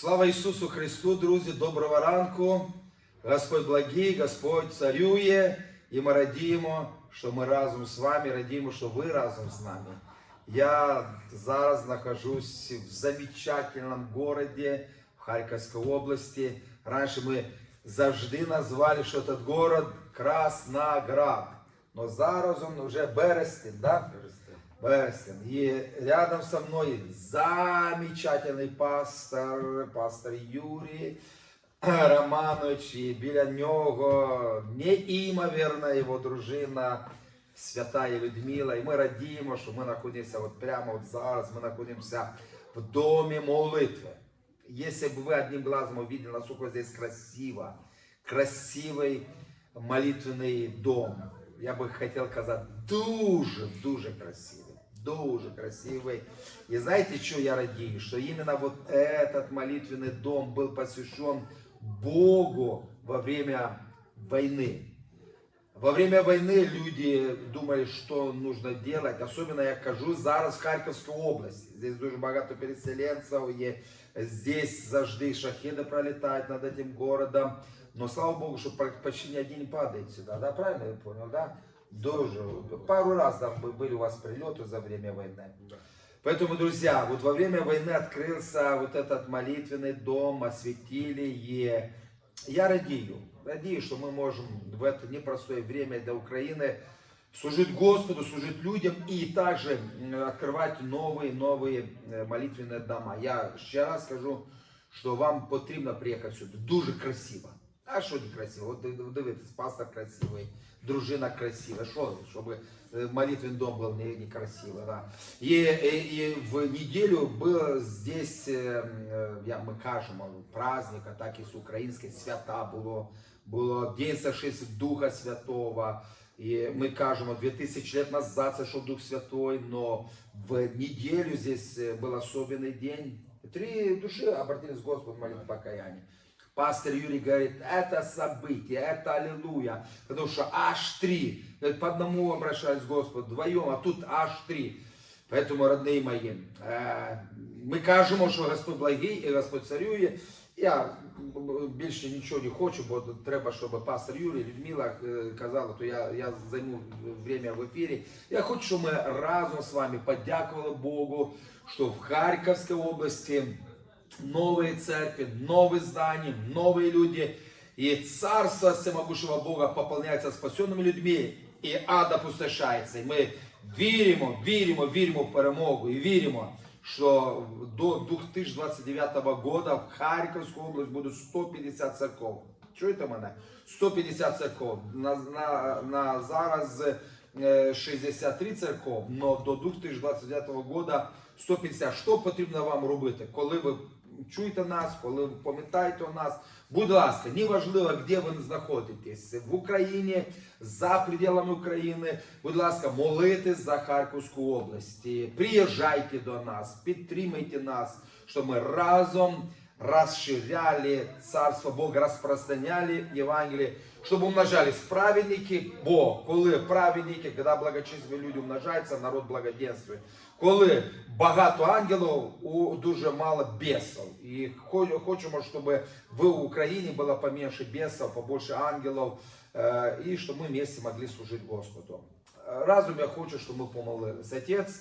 Слава Ісусу Христу, друзі, доброго ранку. Господь благий, Господь царює, і ми радіємо, що ми разом з вами, радіємо, що ви разом з нами. Я зараз нахожусь в замечательном городе в Харьковской области. Раньше мы завжди назвали, що этот город Красноград. Но зараз он уже Берестин, да? Берестин. И рядом со мной замечательный пастор, пастор Юрій Романович, і біля нього неймовірна його дружина, святая Людмила. І ми радіємо, що ми знаходимося от прямо от зараз, ми знаходимося в домі молитви. Если бы вы одним глазом увидели, насколько здесь красиво, красивый молитвенный дом, я бы хотел сказать, дуже, дуже красивый, дуже красивый. И знаете, что я радею? Что именно вот этот молитвенный дом был посвящен Богу во время войны. Во время войны люди думали, что нужно делать. Особенно я кажу зараз в Харківській області. Здесь дуже багато переселенців, і здесь завжди шахеди пролетають над этим городом. Но слава Богу, что пр- почти ни один не падает сюда, да, правильно я понял, да? Дуже. Пару раз там бы- были у вас прилеты за время войны. Поэтому, друзья, вот во время войны открылся вот этот молитвенный дом, осветили и я радею, радею, что мы можем в это непростое время для Украины служить Господу, служить людям и также м, открывать новые, новые э, молитвенные дома. Я ще раз скажу, що вам потрібно приїхати сюди. Дуже красиво. А що не красиво? От див- дивитесь, пастор красивий, дружина красива. Що, щоб е, молитвенный дом был не, некрасивый, да. И, и, и в неделю был здесь, е, е, як ми кажемо, праздник, а так і з української свята було, було День сошествия Духа Святого. И мы кажемо, 2000 лет назад сошел Дух Святой, но в неделю здесь э, был особенный день. Три души обратились к Господу молитвы покаяния. Пастор Юрий говорит, это событие, это аллилуйя. Потому что аж три. Говорит, По одному обращались к Господу, вдвоем, а тут аж три. Поэтому, родные мои, е, ми кажемо, що Господь благий і Господь царює. Я м, більше нічого не хочу, бо треба, щоб пастор Юрій, Людмила е, казала, то я, я займу время в ефірі. Я хочу, щоб ми разом з вами подякували Богу, що в Харківській області новые церкви, новые здания, новые люди. И царство всемогущего Бога пополняется спасенными людьми, і ад опустошається. І ми віримо, віримо, віримо в перемогу і віримо, що до 2029 года в Харківську область буде 150 церков. Чуєте мене? 150 церков. На, на, на зараз е, 63 церков, но до 2029 года 150. Що потрібно вам робити, коли ви чуєте нас, коли ви пам'ятаєте нас? Будь ласка, неважливо, де ви знаходитесь, в Україні, за пределами України. Будь ласка, молитесь за Харківську область. Приїжджайте до нас, підтримайте нас, щоб ми разом расширяли Царство Бога, распространяли Євангелие, щоб умножались праведники, бо коли праведники, коли благочисленні люди умножаються, народ благоденствує. Коли багато ангелів, у дуже мало бесів. І хочемо, щоб в Україні було поменше бесів, побольше ангелів, е, і щоб ми вместе могли служити Господу. Е, Разом я хочу, щоб ми помолились. Отець,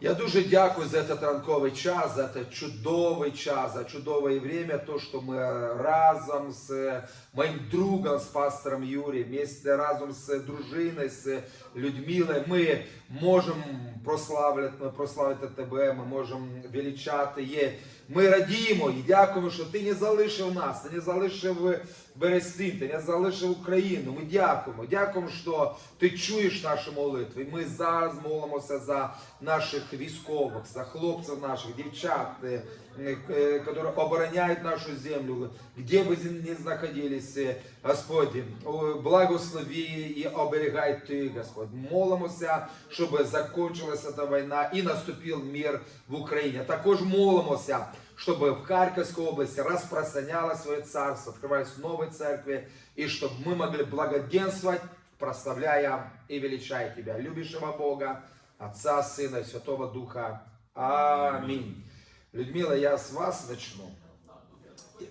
я дуже дякую за этот ранковий час, за этот чудовий час, за чудове время, то, що ми разом з моїм другом, з пастором Юрієм, вместе разом з дружиною, з Людмилою, ми можемо прославити, прославити тебе, ми можемо величати є. Ми радіємо і дякуємо, що ти не залишив нас, ти не залишив Берестин, ти не залишив Україну. Ми дякуємо. Дякуємо, що ти чуєш наші молитви. Ми зараз молимося за наших військових, за хлопців наших, дівчат, е, е, які обороняють нашу землю, де ви не знаходились, е, Господи, о, благослови і оберігай Ти, Господь. Молимося, щоб закінчилася ця війна і наступив мир в Україні. Також молимося, щоб в Харьковской области распространялось свое царство, открывались новые церкви, и чтобы мы могли благоденствовать, прославляя и величая Тебя, любящего Бога, Отца, Сына и Святого Духа. Аминь. Людмила, я с вас начну.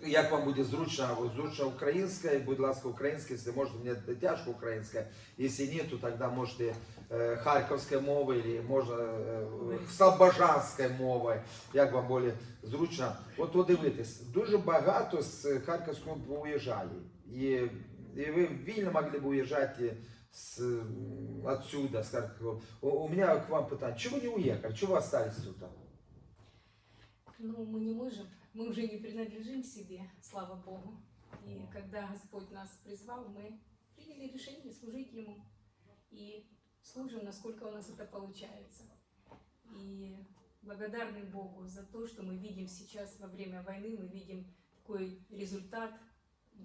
Як вам буде зручно, зручно українська, будь ласка, українська, якщо можете, мені тяжко українська. Якщо ні, то тоді можете е, харківською мовою, або можна е, слобожанською мовою, як вам більше зручно. От подивитись, дуже багато з Харківського уїжджали. І, і ви вільно могли б уїжджати с, отсюда, с Харькова. У, у меня к вам питание, чего не уехали, чего вы остались тут? Ну, мы не можем, мы уже не принадлежим себе, слава Богу. И когда Господь нас призвал, мы приняли решение служить Ему. И служим, насколько у нас это получается. И благодарны Богу за то, что мы видим сейчас во время войны, мы видим такой результат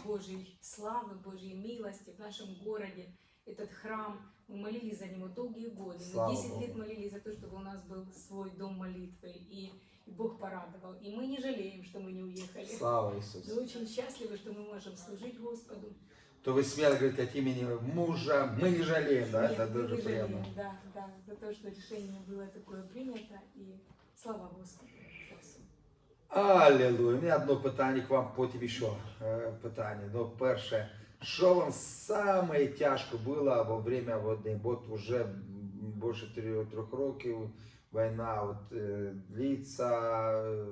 Божьей славы, Божьей милости в нашем городе. Этот храм, мы молились за него долгие годы. Слава мы 10 Богу. лет молились за то, чтобы у нас был свой дом молитвы. И Бог порадовал. И мы не жалеем, что мы не уехали. Слава Иисусу. Мы очень счастливы, что мы можем служить Господу. То вы смело говорите от имени мужа, мы не жалеем, да? Нет, Это мы дуже не приятно. жалеем, да, да, за то, что решение было такое принято. И слава Господу. за всё. Аллилуйя. У мене одне питання к вам, потім ще е, питання. Ну, перше, що вам саме тяжко було во время війни? От вже більше трьох, трьох років війна от, е, длиться, е,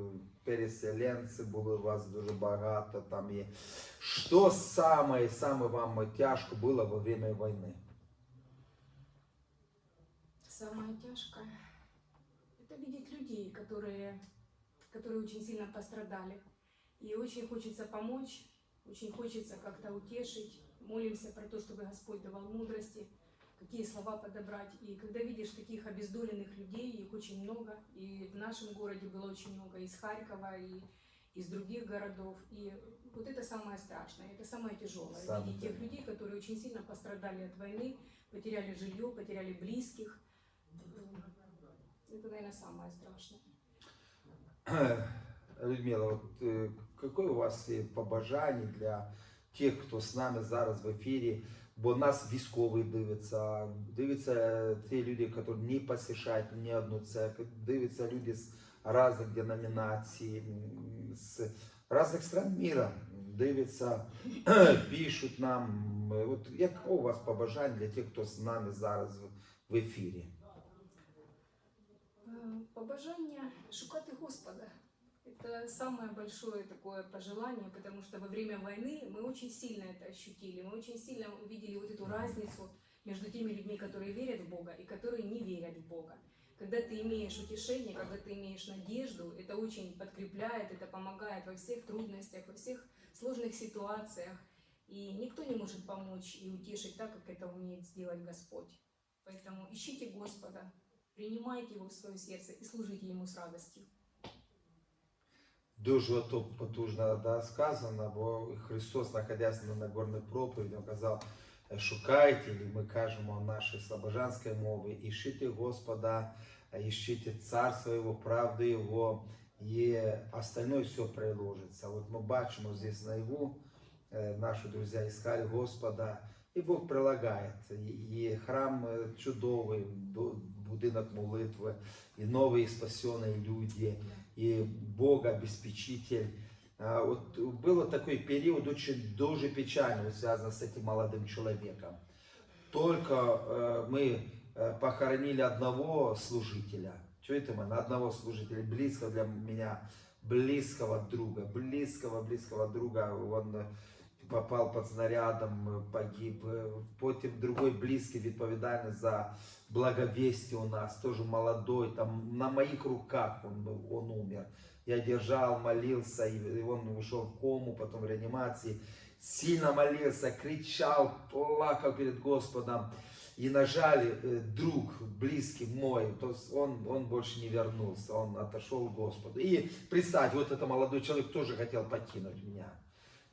переселенці були у вас дуже багато там є. Що саме, саме вам тяжко було во время війни? Самое тяжкое – это видеть людей, которые, которые очень сильно пострадали. И очень хочется помочь, очень хочется как-то утешить. Молимся про то, чтобы Господь давал мудрости, какие слова подобрать. И когда видишь таких обездоленных людей, их очень много, и в нашем городе было очень много, из Харькова, и из других городов. И вот это самое страшное, это самое тяжелое. Самое видеть тех тяжелое. людей, которые очень сильно пострадали от войны, потеряли жилье, потеряли близких. Это, наверное, самое страшное. Людмила, от, е, какое у вас є побажання для тих, хто з нами зараз в ефірі? Бо нас військові дивляться, дивляться ті люди, які не посещають ні одну церкву, дивляться люди з різних деномінацій, з різних стран міра, дивляться, пишуть нам. От яке у вас побажання для тих, хто з нами зараз в- в ефірі? Е, Побажання шукати Господа. Это самое большое такое пожелание, потому что во время войны мы очень сильно это ощутили, мы очень сильно увидели вот эту разницу между теми людьми, которые верят в Бога и которые не верят в Бога. Когда ты имеешь утешение, когда ты имеешь надежду, это очень подкрепляет, это помогает во всех трудностях, во всех сложных ситуациях. И никто не может помочь и утешить так, как это умеет сделать Господь. Поэтому ищите Господа, принимайте Его в свое сердце и служите Ему с радостью. Дуже потужно да, сказано, бо Христос, знаходясь на Нагорній проповіді, казав, шукайте, і ми кажемо нашій слобожанській мові, ищите Господа, ищите Царство Його, правду Його, і остальное все приложиться. От ми бачимо здесь наяву, е, наші друзі искали Господа, і Бог прилагає. І храм е, чудовий, будинок молитви, і нові спасені люди и Бог обеспечитель. А, Вот был такой период очень дуже печальный, связанный с этим молодым человеком. Только э, мы э, похоронили одного служителя. Чуете мы? На одного служителя, близкого для меня, близкого друга, близкого, близкого друга. Он э, попал под снарядом, э, погиб. Э, Потім другой близкий, відповідальний за благовестие у нас, тоже молодой, там на моих руках он, был, он умер. Я держал, молился, и он ушел в кому, потом в реанимации. Сильно молился, кричал, плакал перед Господом. И нажали э, друг, близкий мой, то есть он, он больше не вернулся, он отошел к Господу. И представьте, вот это молодой человек тоже хотел покинуть меня.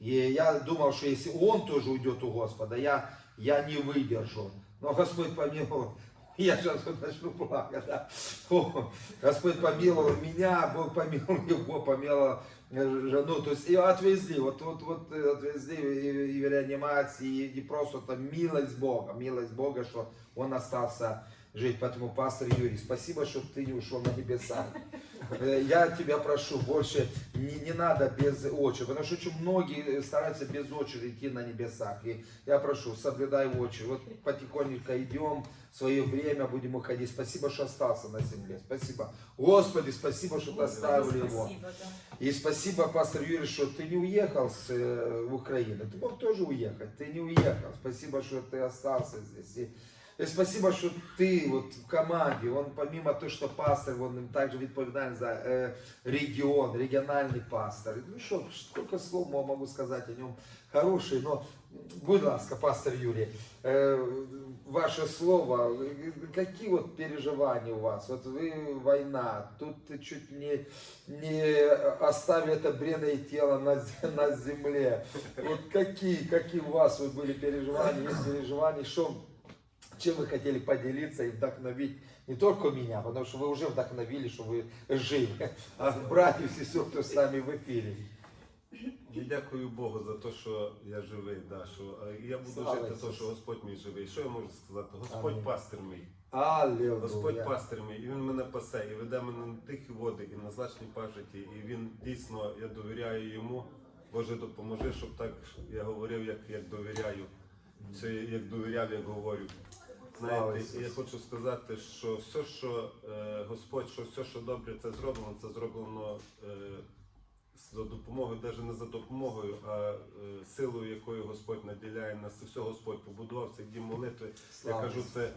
И я думал, что если он тоже уйдет у Господа, я, я не выдержу. Но Господь помиловал. Я сейчас вот начну плакать. Да? О, Господь помиловал меня, Бог помиловал его, помиловал э, жену. То есть ее отвезли, вот, вот, вот э, отвезли и, и в реанимации, и, и просто там милость Бога, милость Бога, что он остался жить. Поэтому, пастор Юрий, спасибо, что ты не ушел на небеса. Э, Я тебя прошу, больше не, не надо без очереди, потому что очень многие стараются без очереди идти на небесах. И я прошу, соблюдай очередь. Вот потихоньку идем, в свое время будем уходить. Спасибо, что остался на земле. Спасибо. Господи, спасибо, что ты оставил его. Спасибо, да. И спасибо, пастор Юрий, что ты не уехал с э, Украины. Ты мог тоже уехать, ты не уехал. Спасибо, что ты остался здесь. И Спасибо, что ты вот в команде. Он помимо того, что пастор, он также відповідальний за э, регіон, регіональний пастор. Ну что, сколько слов могу сказать о нем? хороший, но будь ласка, пастор Юрій, э, ваше слово, Какие вот переживания у вас? Вот вы война. тут чуть не, не оставили это бренное тело на, на земле. Вот какие какие у вас вот были переживания? Есть переживания? Что? чем вы хотели поделиться и вдохновить не только меня, потому что вы уже вдохновили, что вы живы, а братьев и сестер, кто с нами в эфире. Я дякую Богу за те, що я живий. Да, що, е, я буду Слава жити, Ісусу. то, що Господь мій живий. Що я можу сказати? Господь Амінь. пастир мій. Аллилуйя. Господь пастир мій, і він мене пасе, і веде мене на тихі води, і на злачні пажиті. І він дійсно, я довіряю йому. Боже, допоможи, щоб так я говорив, як, як довіряю, чи як довіряв, як говорю. Знаєте, я хочу сказати, що все, що е, Господь, що все, що добре, це зроблено, це зроблено е, за допомогою, навіть не за допомогою, а е, силою, якою Господь наділяє нас. Це все Господь побудував цей дім молитви. Слава я кажу, це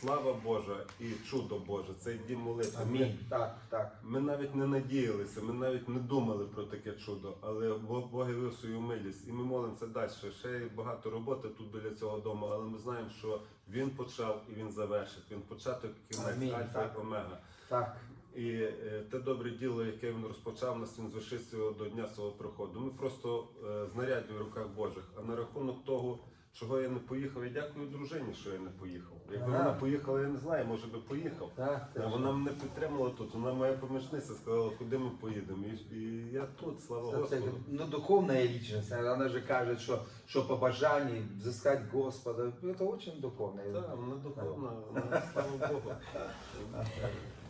слава Божа і чудо Боже. Цей дім молитви. Ми, Амінь. Так, так. ми навіть не надіялися, ми навіть не думали про таке чудо, але Бог явив свою милість, і ми молимося далі. Ще є багато роботи тут біля цього дому, але ми знаємо, що він почав і він завершить. Він початок кінець альфа і омега. Так. І е, те добре діло, яке він розпочав нас, він звершив його до дня свого приходу. Ми просто е, знаряддя в руках Божих. А на рахунок того, чого я не поїхав, я дякую дружині, що я не поїхав. Якби Ага. вона поїхала, я не знаю, може би поїхав. Так, А так. Вона мене підтримала тут, вона моя помічниця, сказала, куди ми поїдемо. І, і я тут, слава Это, Господу. ну, духовная личность, она же кажет, что, что по бажанию взыскать Господа, это очень духовно. Так, вона духовна, вона, слава Богу.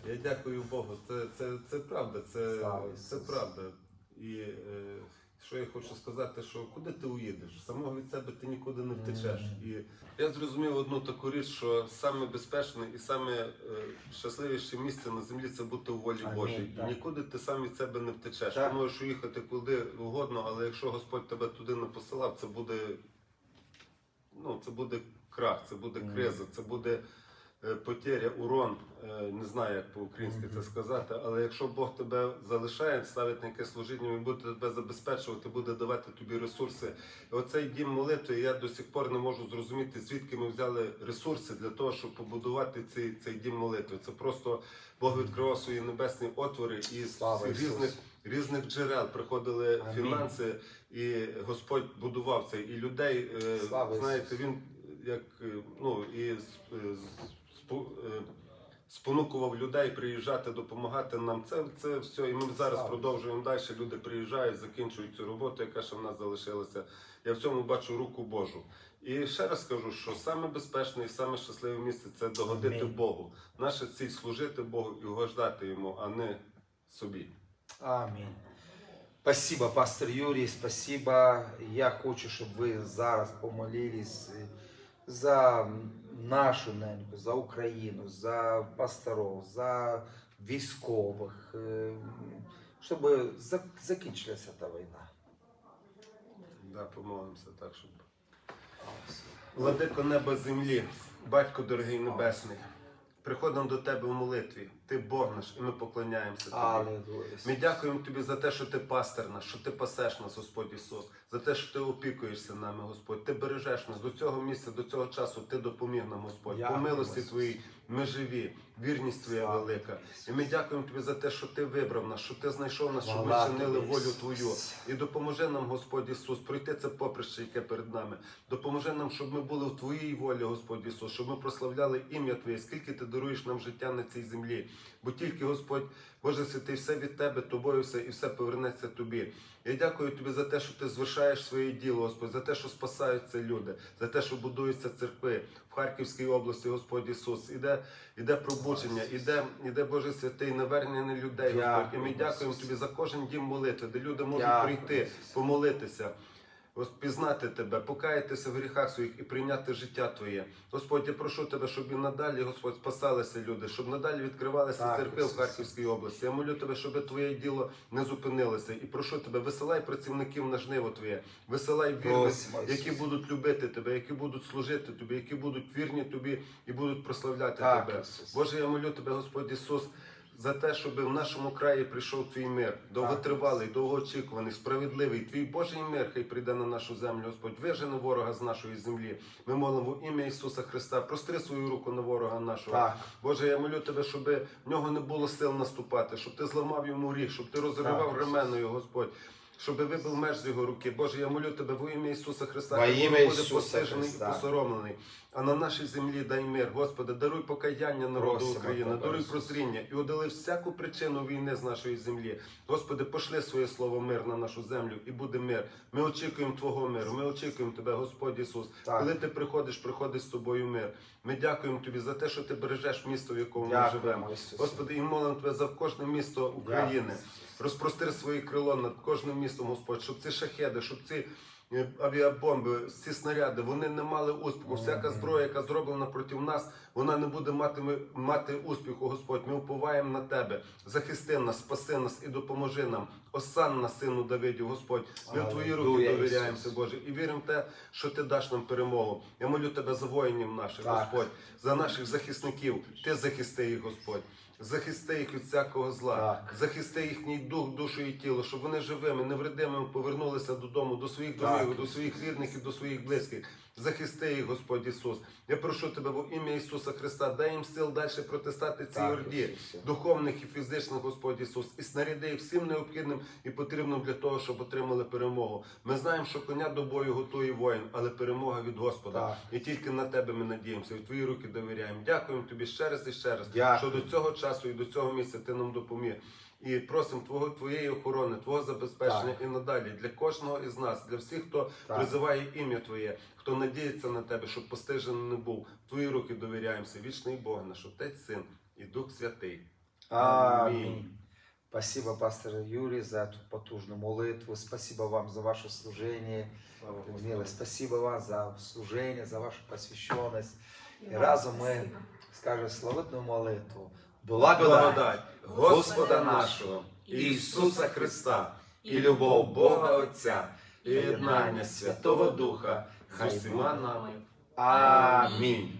Я дякую Богу. Це, це, це правда, це, Слава це Ісусу. правда. І е, що я хочу сказати, що куди ти уїдеш? Самого від себе ти нікуди не втечеш. І я зрозумів одну таку річ, що саме безпечне і саме е, щасливіше місце на землі це бути у волі Амінь, Божій. так. І нікуди ти сам від себе не втечеш. Так. Ти можеш уїхати куди угодно, але якщо Господь тебе туди не посилав, це буде ну, це буде крах, це буде криза, це буде потеря, урон. Е, Не знаю, як по-українськи це сказати, але якщо Бог тебе залишає, ставить на якесь служіння, він буде тебе забезпечувати, буде давати тобі ресурси. І оцей дім молитви, я до сих пор не можу зрозуміти, звідки ми взяли ресурси для того, щоб побудувати цей, цей дім молитви. Це просто Бог відкривав свої небесні отвори і з різних. Різних джерел приходили Амінь. фінанси, і Господь будував це. І людей, е, Слава знаєте, він як е, ну і з- е, е, спонукував людей приїжджати, допомагати нам. Це, це все. І ми зараз продовжуємо далі. Люди приїжджають, закінчують цю роботу, яка ще в нас залишилася. Я в цьому бачу руку Божу. І ще раз скажу, що саме безпечне і саме щасливе місце це догодити Амінь. Богу. Наша ціль служити Богу і угождати йому, а не собі. Амінь. Спасибо, пастор Юрій, спасибо. Я хочу, щоб ви зараз помолились е, за нашу неньку, за Україну, за пасторов, за військових, е, щоб закінчилася та війна. Да, помолимося так, щоб. Владико неба землі, батько дорогий небесний, приходимо до тебе в молитві. Ти Бог наш, і ми поклоняємося тобі. Ми дякуємо тобі за те, що ти пастир наш, що ти пасеш нас, Господь Ісус, за те, що ти опікуєшся нами, Господь. Ти бережеш нас до цього місця, до цього часу. Ти допоміг нам, Господь. По милості твоїй ми живі, вірність твоя велика. І ми дякуємо тобі за те, що ти вибрав нас, що ти знайшов нас, щоб ми чинили волю Твою. І допоможи нам, Господь Ісус, пройти це поприще, яке перед нами. Допоможи нам, щоб ми були в Твоїй волі, Господь Ісус, щоб ми прославляли ім'я Твоє, скільки ти даруєш нам життя на цій землі. Бо тільки Господь Боже святий, все від тебе, тобою все і все повернеться тобі. Я дякую тобі за те, що ти звершаєш своє діло, Господь, за те, що спасаються люди, за те, що будуються церкви в Харківській області, Господь Ісус. Іде, іде пробудження, іде, іде Боже святий, навернення людей, Господь. І ми дякуємо тобі за кожен дім молитви, де люди можуть прийти, помолитися. Ось пізнати тебе, покаятися в гріхах своїх і прийняти життя Твоє. Господь, я прошу тебе, щоб і надалі, Господь, спасалися люди, щоб надалі відкривалися церкви в Харківській області. Я молю тебе, щоб Твоє діло не зупинилося. І прошу тебе, висилай працівників на жниво Твоє, висилай вірних, які будуть любити тебе, які будуть служити тобі, які будуть вірні тобі і будуть прославляти Так, тебе. Боже, я молю тебе, Господь Ісус. За те, щоб в нашому краї прийшов твій мир, довготривалий, довгоочікуваний, справедливий. Твій Божий мир хай прийде на нашу землю, Господь. Вижени ворога з нашої землі. Ми молимо ім'я Ісуса Христа. Простри свою руку на ворога нашого. Так. Боже, я молю тебе, щоб в нього не було сил наступати, щоб ти зламав йому ріг, щоб ти розривав ременою, Господь. Щоб вибив меж з його руки. Боже, я молю тебе в ім'я Ісуса Христа, Во хай ім'я буде Ісуса постижений і посоромлений. А на нашій землі дай мир, Господи, даруй покаяння народу Просимо України, Тебе, даруй прозріння і удали всяку причину війни з нашої землі. Господи, пошли своє слово мир на нашу землю і буде мир. Ми очікуємо Твого миру. Ми очікуємо Тебе, Господь Ісус. Так. Коли ти приходиш, приходить з тобою мир. Ми дякуємо Тобі за те, що ти бережеш місто, в якому ми Дякуємо, живемо. Ісусе. Господи, і молимо Тебе за кожне місто України. Дякую, Ісусе. Розпростри свої крило над кожним містом, Господь, щоб ці шахеди, щоб ці авіабомби, ці снаряди, вони не мали успіху. Всяка зброя, яка зроблена проти нас, вона не буде мати, мати успіху, Господь. Ми уповаємо на Тебе. Захисти нас, спаси нас і допоможи нам. Осан на сину Давидів, Господь. Ми в Твої руки довіряємося, Боже, і віримо в те, що Ти даш нам перемогу. Я молю Тебе за воїнів наших, Так. Господь, за наших захисників. Ти захисти їх, Господь. Захисти їх від всякого зла, Так. захисти їхній дух, душу і тіло, щоб вони живими, невредимими повернулися додому, до своїх домів, до своїх рідних і до своїх близьких. Захисти їх, Господь Ісус. Я прошу тебе в ім'я Ісуса Христа, дай їм сил далі протистати цій Так, орді, Ісусе. духовних і фізичних, Господь Ісус, і снаряди їх всім необхідним і потрібним для того, щоб отримали перемогу. Ми знаємо, що коня до бою готує воїн, але перемога від Господа. Так. І тільки на тебе ми надіємося, і в твої руки довіряємо. Дякуємо тобі ще раз і ще раз, Дякую. що до цього часу і до цього місця ти нам допоміг. І просимо твого твоєї охорони, твого забезпечення і надалі для кожного із нас, для всіх, хто Так. призиває ім'я Твоє, хто надіється на тебе, щоб постижений не був. В твої руки довіряємося. Вічний Бог, наш Отець, Син і Дух Святий. Амінь. Спасибо, пастор Юрий, за эту потужную молитву. Спасибо вам за ваше служение. Милый, спасибо вам за служение, за вашу посвященность. І разом ми скажемо славетну молитву. Благодать Господа нашого Ісуса Христа і любов Бога Отця і єднання Святого Духа з нами. Амінь.